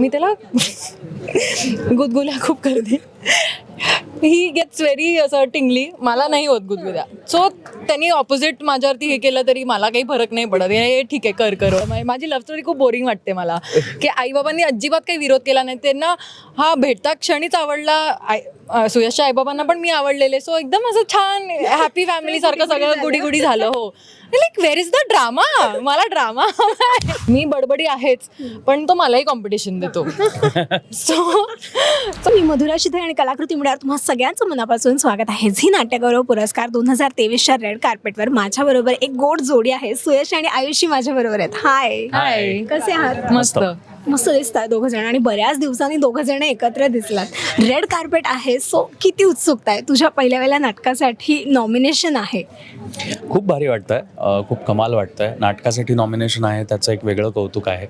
मी त्याला गुदगुल्या खूप करते. ही गेट्स व्हेरी असं टिंगली मला नाही होत गुदगुल्या. सो त्यांनी ऑपोजिट माझ्यावरती हे केलं तरी मला काही फरक नाही पडत. हे ठीक आहे कर कर. माझी लव्ह स्टोरी खूप बोरिंग वाटते मला. की आईबाबांनी अजिबात काही विरोध केला नाही. त्यांना हा भेटता क्षणीच आवडला. आई सुयशच्या आईबाबांना पण मी आवडलेले. सो एकदम असं छान हॅपी फॅमिली सारखं सगळं गुडी गुडी झालं हो. Like where is the drama मला ड्रामा मी बडबडी आहेच पण तो मलाही कॉम्पिटिशन देतो. सो मी मधुरा शिधे आणि कलाकृती मिळावर तुम्हा सगळ्यांचं मनापासून स्वागत आहे. झी नाट्यगौरव पुरस्कार दोन हजार तेवीसच्या रेड कार्पेटवर माझ्याबरोबर एक गोड जोडी आहे. सुयश आणि आयुषी माझ्याबरोबर आहेत. हाय हाय कसे आहात? मस्त. मस्त दिसतात दोघं जण आणि बऱ्याच दिवसांनी दोघं जण एकत्र दिसलात. रेड कार्पेट आहे सो किती उत्सुकता आहे. तुझ्या पहिल्या वेळेला नाटकासाठी नॉमिनेशन आहे. खूप भारी वाटतंय. अ, खूप कमाल वाटतंय. नाटकासाठी नॉमिनेशन आहे त्याचं एक वेगळं कौतुक आहे.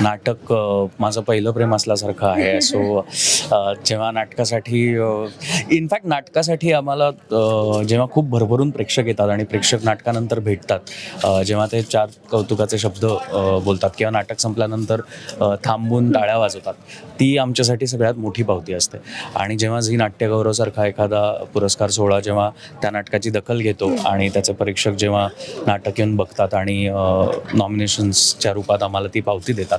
नाटक माझं पहिलं प्रेम असल्यासारखं आहे. सो जेव्हा नाटकासाठी इनफॅक्ट नाटकासाठी आम्हाला जेव्हा खूप भरभरून प्रेक्षक येतात आणि प्रेक्षक नाटकानंतर भेटतात जेव्हा ते चार कौतुकाचे शब्द बोलतात किंवा नाटक संपल्यानंतर थांबून टाळ्या वाजवतात. ती आमच्यासाठी सगळ्यात मोठी पावती असते. आणि जेव्हा झी नाट्यगौरवसारखा एखादा पुरस्कार सोहळा जेव्हा त्या नाटकाची दखल घेतो आणि त्याचे परीक्षक जेव्हा नाटक येऊन बघतात आणि नॉमिनेशन्सच्या रूपात आम्हाला ती पावती देतात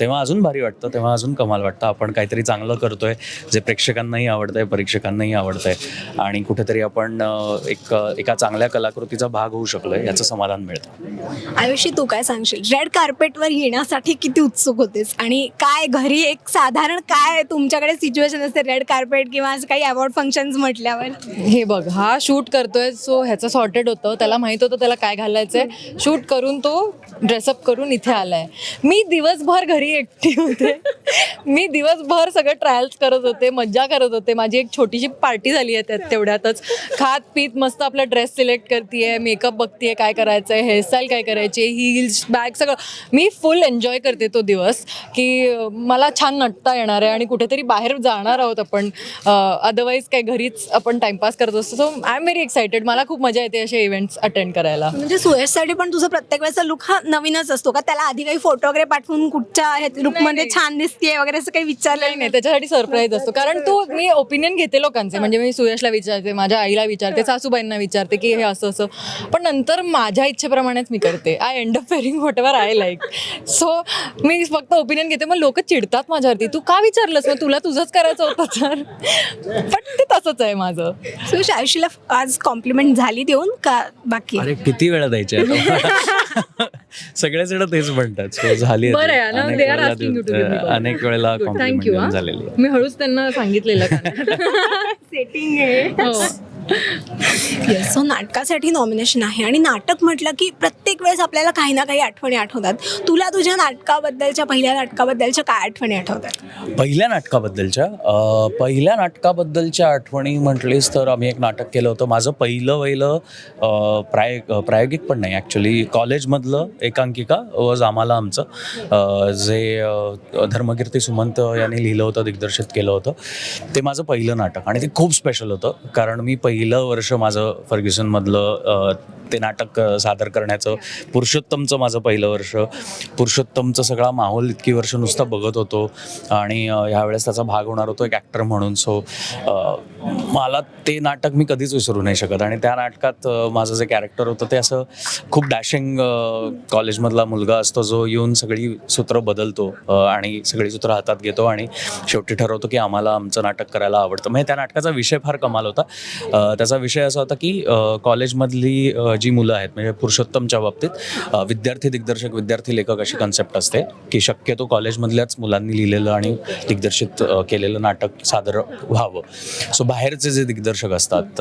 तेव्हा अजून भारी वाटतं तेव्हा अजून कमाल वाटतं. आपण काहीतरी चांगलं करतोय जे प्रेक्षकांनाही आवडतंय परीक्षकांनाही आवडतंय. आणि कुठेतरी आपण एक एका चांगल्या कलाकृतीचा भाग होऊ शकलोय याचं समाधान मिळतं. आयुषी तू काय सांगशील? रेड कार्पेटवर येण्यासाठी किती उत्सुक होते होतेस आणि काय घरी एक साधारण काय तुमच्याकडे सिच्युएशन असते? रेड कार्पेट किंवा असं काही अवॉर्ड फंक्शन्स म्हटल्यावर? हे बघ हा शूट करतोय सो ह्याचं सॉर्टेड होतं. त्याला माहीत होतं त्याला काय घालायचंय. शूट करून तो ड्रेसअप करून इथे आलाय. मी दिवसभर घरी एकटी होते. मी दिवसभर सगळं ट्रायल्स करत होते मज्जा करत होते. माझी एक छोटीशी पार्टी झाली आहे त्यात तेवढ्यातच. खात पीत मस्त आपला ड्रेस सिलेक्ट करते मेकअप बघतीये काय करायचं आहे हेअरस्टाईल काय करायची हिल्स बॅग सगळं. मी फुल एन्जॉय करते तो दिवस की मला छान नटता येणार आहे आणि कुठेतरी बाहेर जाणार आहोत आपण. अदरवाईज काय घरीच आपण टाइमपास करत असतो. So I am very excited मला खूप मजा येते असे इव्हेंट्स अटेंड करायला. म्हणजे सुयशसाठी पण तुझा प्रत्येक वेळेचा लुक हा नवीनच असतो का? त्याला आधी काही फोटो वगैरे पाठवून कुठच्या लुकमध्ये. छान दिसतेय वगैरे असं काही नाही विचारलं नाही त्याच्यासाठी सरप्राईज असतो. कारण तो मी ओपिनियन घेते लोकांचे. म्हणजे मी सुयशला विचारते माझ्या आईला विचारते सासूबाईंना विचारते की हे असं असं. पण नंतर माझ्या इच्छेप्रमाणेच मी करते. I end up wearing whatever I like so मी फक्त ओपिनियन घेते. मग लोक चिडतात माझ्यावरती. तू का विचारलंस? मग तुला तुझंच करायचं होतं तर. पण ते तसंच आहे माझं. सुयश आयुषीला आज कॉम्प्लिमेंट झाली देऊन का बाकी? अरे किती वेळा द्यायचे सगळेजण तेच म्हणतात. झाली अनेक वेळेला थँक्यू झालेली मी हळूच त्यांना सांगितलेलं सेटिंग आहे. हो. येस सो नाटकासाठी नॉमिनेशन आहे आणि नाटक म्हटलं की प्रत्येक वेळेस आपल्याला काही ना काही आठवणी आठवतात. तुला तुझ्या नाटकाबद्दलच्या पहिल्या नाटकाबद्दलच्या काय आठवणी आठवतात? पहिल्या नाटकाबद्दलच्या? पहिल्या नाटकाबद्दलच्या आठवणी म्हटलीस तर आम्ही एक नाटक केलं होतं. माझं पहिलं वहिलं प्राय प्रायोगिक पण नाही ॲक्च्युली कॉलेजमधलं एकांकिका वॉज आम्हाला आमचं. जे धर्मकीर्ती सुमंत यांनी लिहिलं होतं दिग्दर्शित केलं होतं. ते माझं पहिलं नाटक आणि ते खूप स्पेशल होतं. कारण मी पहिलं वर्ष माझं फर्ग्युसनमधलं ते नाटक सादर करण्याचं. पुरुषोत्तमचं माझं पहिलं वर्ष. पुरुषोत्तमचं सगळा माहोल इतकी वर्ष नुसतं बघत होतो. आणि ह्यावेळेस त्याचा भाग होणार होतो एक ॲक्टर म्हणून. सो मला ते नाटक मी कधीच विसरू नाही शकत. आणि त्या नाटकात माझं जे कॅरेक्टर होतं ते असं खूप डॅशिंग कॉलेजमधला मुलगा असतो जो येऊन सगळी सूत्र बदलतो आणि सगळी सूत्र हातात घेतो आणि शेवटी ठरवतो की आम्हाला आमचं नाटक करायला आवडतं. म्हणजे त्या नाटकाचा विषय फार कमाल होता. त्याचा विषय असा होता की कॉलेजमधली माझी जी मुलं आहेत म्हणजे पुरुषोत्तमच्या बाबतीत विद्यार्थी दिग्दर्शक विद्यार्थी लेखक अशी कन्सेप्ट असते की शक्यतो कॉलेजमधल्याच मुलांनी लिहिलेलं आणि दिग्दर्शित केलेलं नाटक सादर व्हावं. सो बाहेरचे जे दिग्दर्शक असतात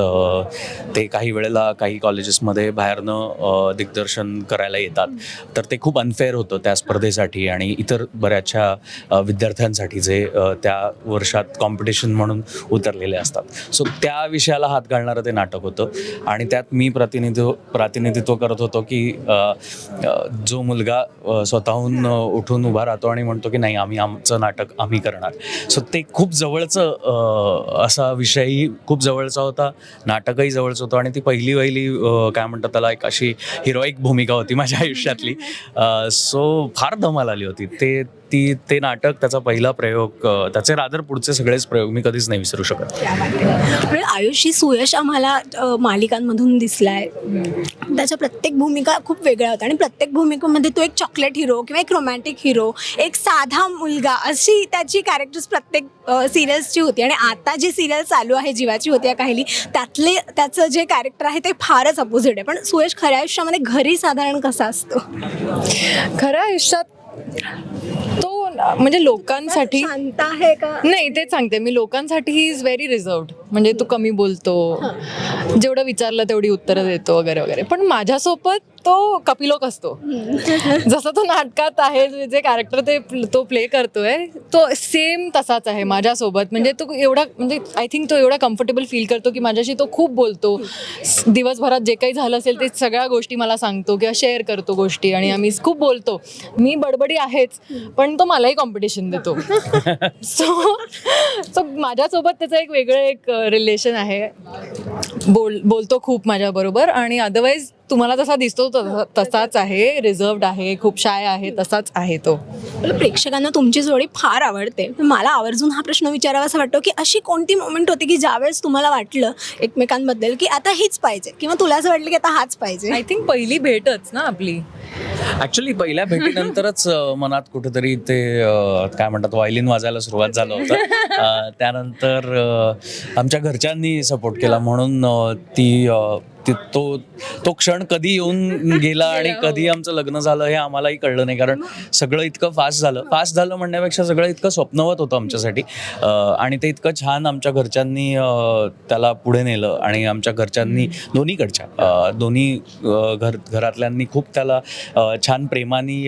ते काही वेळेला काही कॉलेजेसमध्ये बाहेरनं दिग्दर्शन करायला येतात. तर ते खूप अनफेअर होतं त्या स्पर्धेसाठी आणि इतर बऱ्याचशा विद्यार्थ्यांसाठी जे त्या वर्षात कॉम्पिटिशन म्हणून उतरलेले असतात. सो त्या विषयाला हात घालणारं ते नाटक होतं आणि त्यात मी प्रतिनिधित्व प्रातिनिधित्व करत होतो की जो मुलगा स्वतःहून उठून उभा राहतो आणि म्हणतो की नाही आम्ही आमचं नाटक आम्ही करणार. सो ते खूप जवळचं असा विषयही खूप जवळचा होता नाटकही जवळचं होतं आणि ती पहिली पहिली काय म्हणतात त्याला एक अशी हिरोईक भूमिका होती माझ्या आयुष्यातली. सो फार धमाल आली होती. ते ती ते नाटक त्याचा पहिला प्रयोग त्याचे रादर पुढचे सगळेच प्रयोग मी कधीच नाही विसरू शकत. आयुषी सुयश आम्हाला मालिकांमधून दिसलाय. त्याच्या प्रत्येक भूमिका खूप वेगळ्या होत्या आणि प्रत्येक भूमिकेमध्ये तो एक चॉकलेट हिरो किंवा एक रोमॅन्टिक हिरो एक साधा मुलगा अशी त्याची कॅरेक्टर्स प्रत्येक सिरियल्सची होती. आणि आता जी सिरियल चालू आहे जीवाची होती या काहिली त्यातले त्याचं जे कॅरेक्टर आहे ते फारच अपोजिट आहे. पण सुयश खऱ्या आयुष्यामध्ये घरी साधारण कसा असतो? खऱ्या आयुष्यात तो म्हणजे लोकांसाठी शांत आहे का? नाही तेच सांगते. मी लोकांसाठी ही इज व्हेरी रिझर्वड म्हणजे तू कमी बोलतो. जेवढं विचारलं तेवढी उत्तरं देतो वगैरे वगैरे. पण माझ्यासोबत तो कपिलोक असतो. जसं तो नाटकात आहे जे कॅरेक्टर ते तो प्ले करतोय तो सेम तसाच आहे माझ्यासोबत. म्हणजे तो एवढा म्हणजे आय थिंक तो एवढा कम्फर्टेबल फील करतो की माझ्याशी तो खूप बोलतो. दिवसभरात जे काही झालं असेल ते सगळ्या गोष्टी मला सांगतो किंवा शेअर करतो गोष्टी आणि आम्ही खूप बोलतो. मी बडबडी आहेच पण तो मलाही कॉम्पिटिशन देतो. सो सो माझ्यासोबत त्याचं एक वेगळं एक रिलेशन आहे. बोल बोलतो खूप माझ्याबरोबर आणि अदरवाईज तुम्हाला तसा दिसतो तसा- तसाच आहे. रिझर्वड आहे खूप शाय आहे तसाच आहे तो. प्रेक्षकांना तुमची जोडी फार आवडते. मला आवर्जून हा प्रश्न विचारावासा वाटतो की अशी कोणती मोमेंट होती की ज्यावेळेस तुम्हाला वाटलं एकमेकांबद्दल की आता हीच पाहिजे किंवा तुला असं वाटलं की आता हाच पाहिजे? आय थिंक पहिली भेटच ना आपली. ऍक्च्युली पहिल्या भेटीनंतरच मनात कुठेतरी ते काय म्हणतात वायलिन वाजायला सुरुवात झालं होतं. त्यानंतर आमच्या घरच्यांनी सपोर्ट केला. म्हणून ती ती तो क्षण कधी येऊन गेला आणि कधी आमचं लग्न झालं हे आम्हालाही कळलं नाही. कारण सगळं इतकं फास्ट झालं. फास्ट झालं म्हणण्यापेक्षा सगळं इतकं स्वप्नवत होतं आमच्यासाठी. आणि ते इतकं छान आमच्या घरच्यांनी त्याला पुढे नेलं. आणि आमच्या घरच्यांनी दोन्हीकडच्या दोन्ही घर घरातल्यांनी खूप त्याला छान प्रेमाने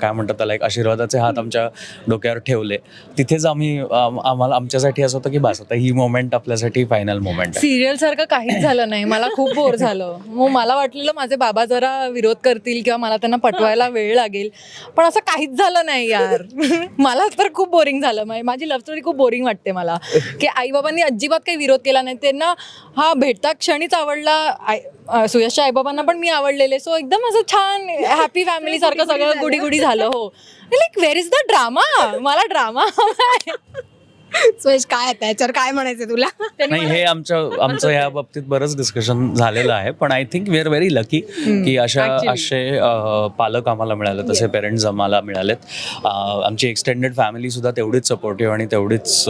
काय म्हणतात त्याला एक आशीर्वादाचे हात आमच्या डोक्यावर ठेवले. तिथेच आम्ही आम्हाला आमच्यासाठी असं होतं की बस आता ही मोमेंट आपल्यासाठी फायनल मोमेंट सिरियल सारखं काहीच झालं नाही. मला खूप बोर झालं. मग मला वाटलेलं माझे बाबा जरा विरोध करतील किंवा मला त्यांना पटवायला वेळ लागेल. पण असं काहीच झालं नाही यार. मला तर खूप बोरिंग झालं. माझी लव्ह स्टोरी खूप बोरिंग वाटते मला. की आई बाबांनी अजिबात काही विरोध केला नाही. त्यांना हा भेटता क्षणीच आवडला. आई अं, सुयशच्या आईबाबांना पण मी आवडलेले. सो एकदम असं छान हॅपी फॅमिली सारखं सगळं गुडी गुडी झालं हो. Like where is the drama मला ड्रामा सुयश काय आता याच्यावर काय म्हणायचं तुला? नाही हे आमचं आमचं या बाबतीत बरंच डिस्कशन झालेलं आहे. पण I think we are very lucky की अशा असे पालक आम्हाला मिळाले तसे पेरेंट्स आम्हाला मिळालेत. आमची एक्सटेंडेड फॅमिली सुद्धा तेवढीच सपोर्टिव्ह आणि तेवढीच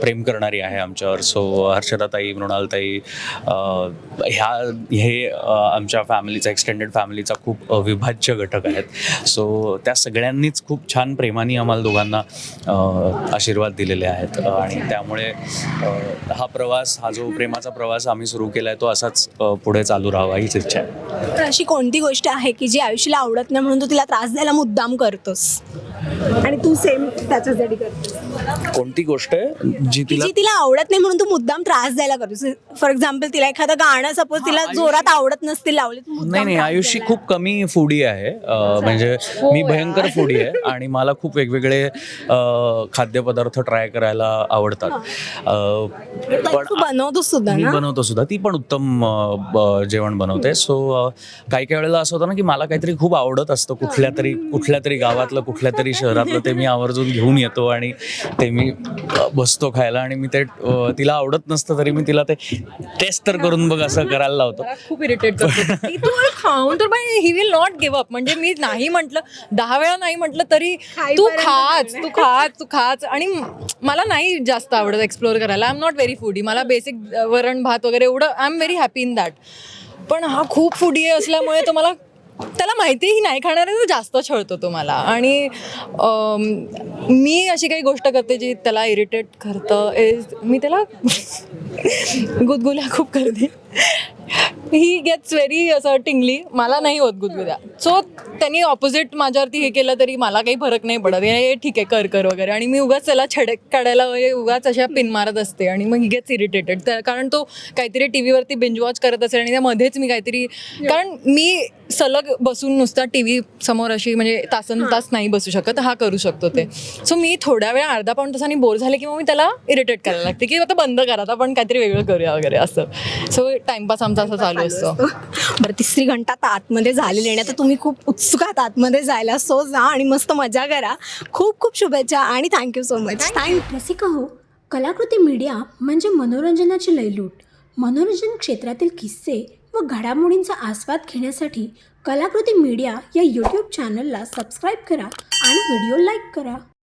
प्रेम करणारी आहे आमच्यावर. सो हर्षदाताई मृणालताई ह्या हे आमच्या फॅमिलीचा एक्सटेंडेड फॅमिलीचा खूप अविभाज्य घटक आहेत. सो त्या सगळ्यांनीच खूप छान प्रेमाने आम्हाला दोघांना आशीर्वाद दिलेले आहेत. आहेत. आणि त्यामुळे हा प्रवास हा जो प्रेमाचा प्रवास आम्ही सुरू केला आहे तो असाच पुढे चालू राहावा हीच इच्छा आहे. तर अशी कोणती गोष्ट आहे की जी आयुष्याला आवडत नाही म्हणून तू तिला त्रास द्यायला मुद्दाम करतोस? आणि तू सेम त्याच्यासाठी करतोस. कोणती गोष्ट आहे? जी तिला जी तिला आवडत नाही म्हणून तू मुद्दाम त्रास द्यायला करतोस. फॉर एक्झाम्पल तिला एखादं गाणं सपोज तिला जोरात आवडत नसतील लावले नाही नाही द्यायला. खूप कमी फूडी आहे. म्हणजे मी भयंकर फूडी आहे आणि मला खूप वेगवेगळे खाद्यपदार्थ ट्राय करायला आवडतात. पण तू बनवतोस सुद्धा मी बनवतो सुद्धा. ती पण उत्तम जेवण बनवते. सो काही काही वेळेला असं होतं ना की मला काहीतरी खूप आवडत असतं कुठल्या तरी कुठल्या तरी गावातलं कुठल्या तरी शहरातलं ते मी आवर्जून घेऊन येतो आणि ते मी बसतो खायला आणि मी ते तिला आवडत नसतं तरी मी तिला ते टेस्ट तर करून बघ असं करायला लावतो. खूप इरिटेट खाऊन तर he will not give up म्हणजे मी नाही म्हटलं दहा वेळा नाही म्हटलं तरी तू खाच तू खाच तू खाच. आणि मला नाही जास्त आवडत एक्सप्लोअर करायला. I am not very foodie मला बेसिक वरण भात वगैरे एवढं I am very happy in that पण हा खूप फूडी आहे असल्यामुळे तो मला त्याला माहितीही नाही खाणार आहे तो जास्त छळतो तो मला. आणि अम, मी अशी काही गोष्ट करते जी त्याला इरिटेट करतं इज मी त्याला गुदगुल्या खूप करते. ही गेट्स व्हेरी असं टिंगली मला नाही होत गुदगुल्या सो त्यांनी ऑपोजिट माझ्यावरती हे केलं तरी मला काही फरक नाही पडत. हे ठीक आहे कर कर वगैरे. आणि मी उगाच त्याला छडक काढायला वगैरे उगाच अशा पिन मारत असते. आणि मग ही गेट्स इरिटेटेड कारण तो काहीतरी टी व्हीवरती बिंज वॉच करत असेल आणि त्यामध्येच मी काहीतरी कारण मी सलग बसून नुसता टी व्ही समोर अशी म्हणजे तासन तास नाही बसू शकत. हा करू शकतो ते. सो मी थोड्या वेळा अर्धा पाऊण तासांनी बोर झाले की मग मी त्याला इरिटेट करायला लागते की आता बंद करा आता आपण काहीतरी वेगळं करूया वगैरे असं. सो टाइमपास आमचा असा चालू चालू असतो. बरं तिसरी घंटा आता आतमध्ये झालेली आणि आता तुम्ही खूप उत्सुक आहात आतमध्ये जायला सो जा आणि मस्त मजा करा. खूप खूप शुभेच्छा आणि thank you so much thank Rasika हो कलाकृती मीडिया म्हणजे मनोरंजनाची लयलूट. मनोरंजन क्षेत्रातील किस्से व घडामोडींचा आस्वाद घेण्यासाठी कलाकृती मीडिया या यूट्यूब चॅनलला सबस्क्राईब करा आणि व्हिडिओ लाईक करा.